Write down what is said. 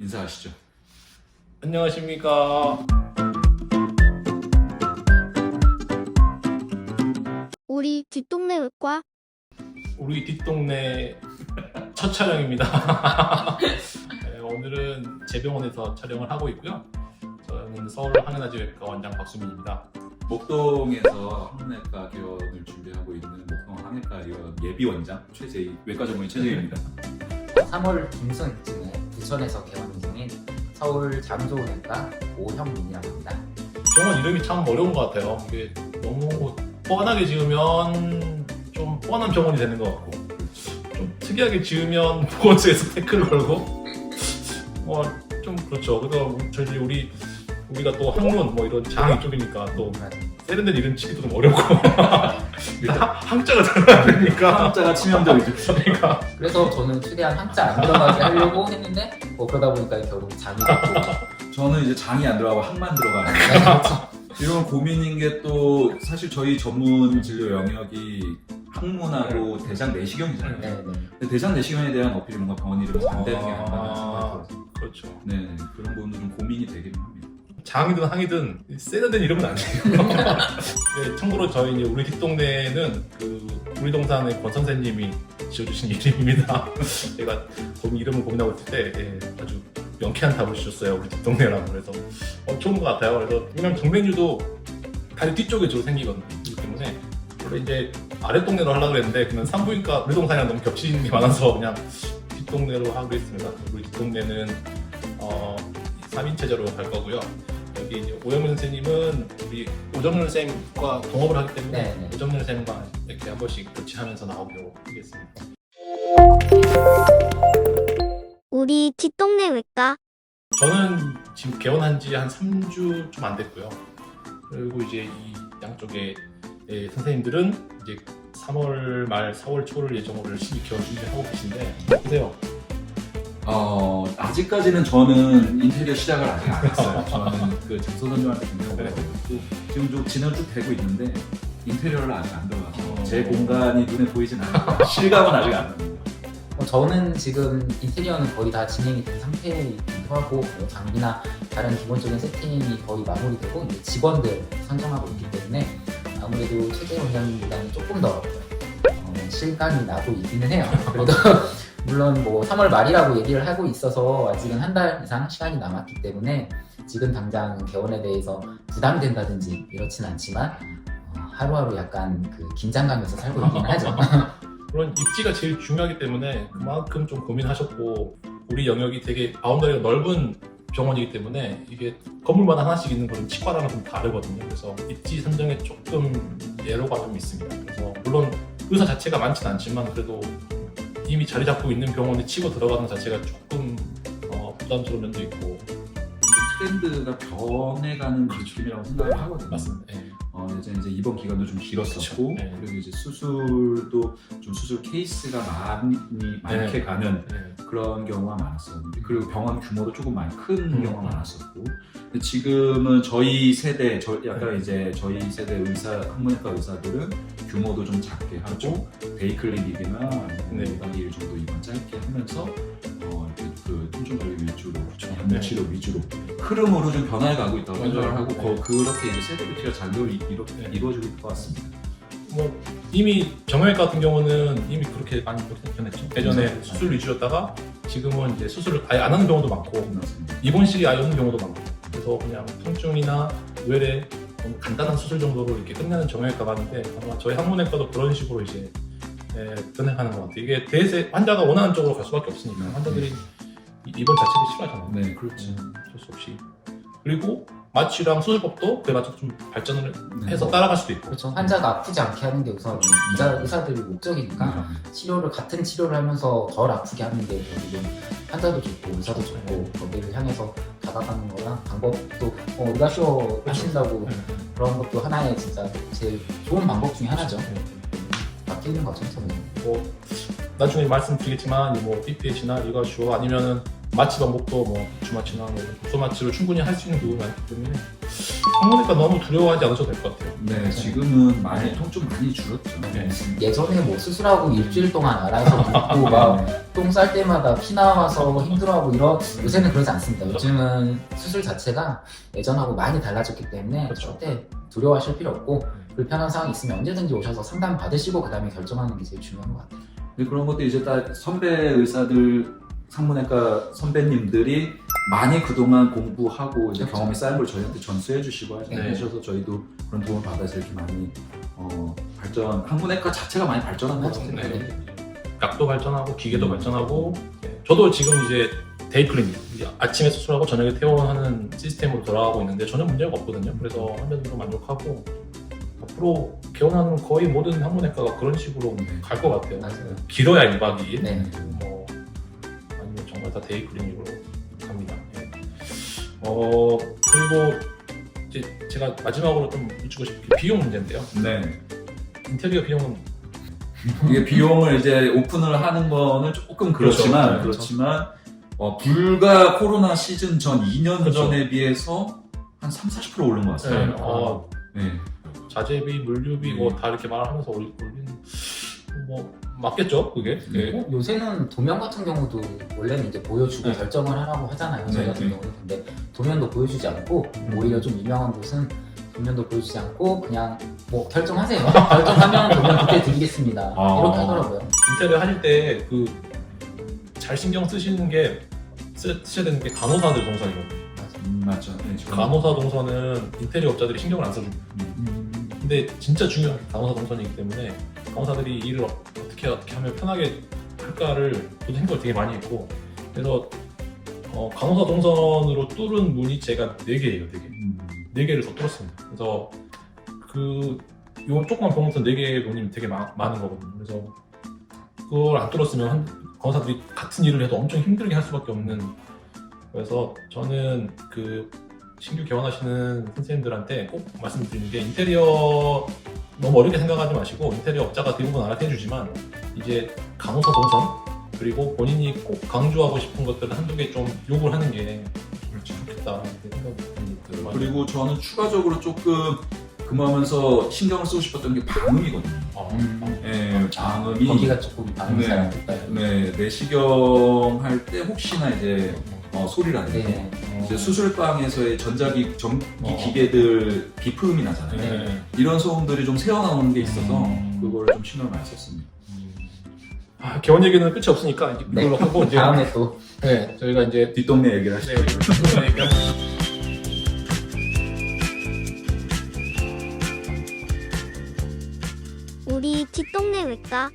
인사하시죠. 안녕하십니까. 우리 뒷동네 의과 우리 뒷동네 첫 촬영입니다. 네, 오늘은 재병원에서 촬영을 하고 있고요. 저는 서울 항해나지외과 원장 박수민입니다. 목동에서 항내과 개원을 준비하고 있는 목동 항해과 의원 예비 원장 최재희 외과 전문의 최재희입니다. 3월 중순쯤에 부천에서 개원 서울 장소내과 오형민이라고 합니다. 병원 이름이 참 어려운 것 같아요. 이게 너무 뻔하게 지으면 좀 뻔한 병원이 되는 것 같고 좀 특이하게 지으면 보건소에서 태클을 걸고 뭐 좀 그렇죠. 그래서 저희 우리 우리가 또 학문 뭐 이런 장 이쪽이니까 또 세련된 이름 치기도 좀 어렵고 일단 하- 항자가 들어가야 되니까 한자가 치명적이죠. 그러니까 그래서 저는 최대한 한자 안 들어가게 하려고 했는데 뭐 그러다 보니까 결국 장이 됐고 저는 이제 장이 안 들어가고 항만 들어가는 네. 이런 고민인 게 또 사실 저희 전문 진료 영역이 항문하고 대장 내시경이잖아요. 네, 네. 근데 대장 내시경에 대한 어필이 뭔가 병원 이름이 안 되는 게 아. 아닌가 생각이 들어서 그렇죠. 네 그런 부분도 좀 고민이 되긴 합니다. 장이든 항이든 세련된 이름은 아니에요. 네, 참고로 저희 이제 우리 뒷동네는 그 우리 동산의 권 선생님이 지어주신 이름입니다. 제가 고민 이름을 고민하고 있을 때 예, 아주 명쾌한 답을 주셨어요. 우리 뒷동네라고 그래서 어, 좋은 것 같아요. 그래서 왜냐면 정맥류도 다리 뒤쪽에 주로 생기거든요. 그렇기 때문에 원래 이제 아랫동네로 하려고 했는데 그냥 산부인과 우리 동산이랑 너무 겹치는 게 많아서 그냥 뒷동네로 하기로 했습니다. 우리 뒷동네는 어, 3인 체제로 갈 거고요. 여기 이제 오영민 선생님은 우리 오정열 쌤과 동업을 하기 때문에 네, 네. 오정열 쌤과 이렇게 한 번씩 교체하면서 나오기로 하겠습니다. 우리 뒷동네 의과 저는 지금 개원한 지 한 3주 좀 안 됐고요. 그리고 이제 이 양쪽에 예, 선생님들은 이제 3월 말 4월 초를 예정으로 열심히 개원 준비하고 계신데 어떠세요? 어, 아직까지는 저는 인테리어 시작을 아직 안 했어요. 저는 그 장소 굉장히 오래 걸렸고 지금 좀 진행 쭉 되고 있는데 인테리어를 아직 안 들어가서 어. 제 공간이 눈에 보이진 않아요. 실감은 아직 안. 뭐 저는 지금 인테리어는 거의 다 진행이 된 상태이기도 하고 뭐 장비나 다른 기본적인 세팅이 거의 마무리되고 이제 직원들 선정하고 있기 때문에 아무래도 최재 원장님보다는 조금 더 어, 실감이 나고 있기는 해요. 그래도 물론 뭐 3월 말이라고 얘기를 하고 있어서 아직은 한 달 이상 시간이 남았기 때문에 지금 당장 개원에 대해서 부담이 된다든지 이렇진 않지만 어, 하루하루 약간 그 긴장감에서 살고 있기는 하죠. 물론 입지가 제일 중요하기 때문에 그만큼 좀 고민하셨고 우리 영역이 되게 바운더리가 넓은 병원이기 때문에 이게 건물마다 하나씩 있는 거는 치과랑은 좀 다르거든요. 그래서 입지 선정에 조금 예로가 좀 있습니다. 그래서 물론 의사 자체가 많진 않지만 그래도 이미 자리 잡고 있는 병원에 치고 들어가는 자체가 조금 어, 부담스러운 면도 있고 트렌드가 변해가는 느낌이라고 생각을 하거든요. 맞습니다. 예. 어, 이제, 이제 입원 기간도 좀 길었었고 그쵸. 네. 그리고 이제 수술도 좀 수술 케이스가 많이 많게 네. 가는 예. 그런 경우가 많았었는데 그리고 병원 규모도 조금 많이 큰 음. 경우가 많았었고 근데 지금은 저희 세대 저 약간 네. 이제 저희 세대 의사 항문외과 의사들은 규모도 좀 작게 하고 데이클리닉이나 네. 2박 2일 정도 입원 짧게 하면서 위주로 약물 네. 치료 위주로 흐름으로 좀 변화해 가고 있다고 맞아요. 생각을 하고 네. 거- 그렇게 이제 세대 교체가 잘 이루, 이루, 네. 이루어지고 있을 것 같습니다. 뭐 이미 정형외과 같은 경우는 이미 그렇게 많이 그렇게 변했죠. 예전에 음. 수술 위주였다가 지금은 이제 수술을 아예 안 하는 경우도 많고 맞습니다. 입원실이 아예 없는 경우도 많고 그래서 그냥 통증이나 외래 너무 간단한 수술 정도로 이렇게 끝내는 정형외과가 많은데 아마 저희 항문외과도 그런 식으로 이제 예, 변해가는 것 같아요. 이게 대세 환자가 원하는 쪽으로 갈 수밖에 없으니까 환자들이 이- 입원 자체를 싫어하잖아요. 네, 그렇죠. 음, 어쩔 수 없이 그리고 마취랑 수술법도 그에 맞춰서 좀 발전을 네. 해서 따라갈 수도 있고 그렇죠. 환자가 아프지 않게 하는 게 우선 의사, 의사들의 목적이니까 음. 치료를 같은 치료를 하면서 덜 아프게 하는 게 결국은 환자도 좋고 의사도 좋고 거기를 향해서 다가가는 거랑 방법도 어, 우리가 쇼 하신다고 네. 그런 것도 하나의 진짜 제일 좋은 방법 중에 하나죠. 네. 바뀌는 거죠, 저는. 뭐 나중에 말씀드리겠지만 뭐 BPH나 이거 주어 아니면은 마취 방법도 뭐 주마취나 뭐 독소마취로 충분히 할 수 있는 부분이 많기 때문에 항문외과 너무 두려워하지 않으셔도 될 것 같아요. 네, 지금은 많이 통좀 많이 줄었죠. 네. 예전에 뭐 수술하고 일주일 동안 알아서 눕고 막 똥 쌀 때마다 피 나와서 힘들어하고 이런 요새는 그러지 않습니다. 요즘은 수술 자체가 예전하고 많이 달라졌기 때문에 그렇죠. 절대 두려워하실 필요 없고 불편한 상황이 있으면 언제든지 오셔서 상담 받으시고 그다음에 결정하는 게 제일 중요한 것 같아요. 근데 그런 것도 이제 다 선배 의사들, 상문외과 선배님들이 많이 그동안 공부하고 이제 그렇죠. 경험이 쌓인 걸 저희한테 전수해 주시고 네. 하셔서 저희도 그런 도움을 받아서 이렇게 많이 어, 발전, 항문외과 자체가 많이 발전한 것 같아요. 네. 약도 발전하고 기계도 발전하고 네. 저도 지금 이제 데이 클리닉 이제 아침에 수술하고 저녁에 퇴원하는 시스템으로 돌아가고 있는데 전혀 문제가 없거든요. 그래서 환자들도 만족하고 앞으로 개원하는 거의 모든 항문외과가 그런 식으로 네. 갈것 같아요. 맞아요. 길어야 1박 2일. 네. 정말 다 데이 클리닉으로 갑니다. 예. 어 그리고 이제 제가 마지막으로 좀 여쭈고 싶은 게 비용 문제인데요. 네. 인테리어 비용은 이게 비용을 이제 오픈을 하는 거는 조금 그렇지만 그렇죠. 그렇지만 어, 불과 코로나 시즌 전 2년 그렇죠. 전에 비해서 한 3, 40% 오른 것 같아요. 네, 어, 네. 자재비, 물류비 네. 뭐다 이렇게 말하면서 올- 올리는 뭐 맞겠죠 그게? 네. 네. 어, 요새는 도면 같은 경우도 원래는 이제 보여주고 네. 결정을 하라고 하잖아요. 저희 네, 같은 네. 경우는 근데 도면도 보여주지 않고 오히려 좀 유명한 곳은 도면도 보여주지 않고 그냥 뭐 결정하세요. 결정하면 도면 그때 드리겠습니다. 아. 이렇게 하더라고요. 인테리어 하실 때 그 잘 신경 쓰시는 게 쓰, 쓰셔야 되는 게 간호사들 동선이거든요. 음, 맞죠. 네, 간호사 동선은 인테리어 업자들이 신경을 안 써줍니다. 음. 근데 진짜 중요한 게 간호사 동선이기 때문에 간호사들이 일을 어- 어떻게 어떻게 하면 편하게 할까를 저도 생각을 되게 많이 했고 그래서 어, 간호사 동선으로 뚫은 문이 제가 4개예요 4개. 음. 4개를 더 뚫었습니다. 그래서 그 요 조그만 병원에서 4개의 문이 되게 마- 많은 거거든요. 그래서 그걸 안 뚫었으면 한- 간호사들이 같은 일을 해도 엄청 힘들게 할 수밖에 없는. 그래서 저는 그 신규 개원하시는 선생님들한테 꼭 말씀드리는 게 인테리어 너무 어렵게 생각하지 마시고 인테리어 업자가 대부분 알아서 해주지만 이제 간호사 동선 그리고 본인이 꼭 강조하고 싶은 것들을 한두 개 좀 요구를 하는 게 좋겠다 생각이. 그리고 저는 추가적으로 조금 근무하면서 신경을 쓰고 싶었던 게 방음이거든요. 어, 음. 네, 방음이 거기가 조금 반응이 네. 될까요? 네, 내시경 할 때 혹시나 이제 어, 소리라든지 네. 이제 수술방에서의 전자기 전기 어. 기계들 비품이 나잖아요. 네. 이런 소음들이 좀 새어 나오는 게 있어서 음. 그거를 좀 신경을 많이 썼습니다. 아, 개원 얘기는 끝이 없으니까 이제 네. 이걸로 하고 이제 다음에 또 네, 저희가 이제 뒷동네 얘기를 하시죠. 네, 그러니까 우리 뒷동네 외과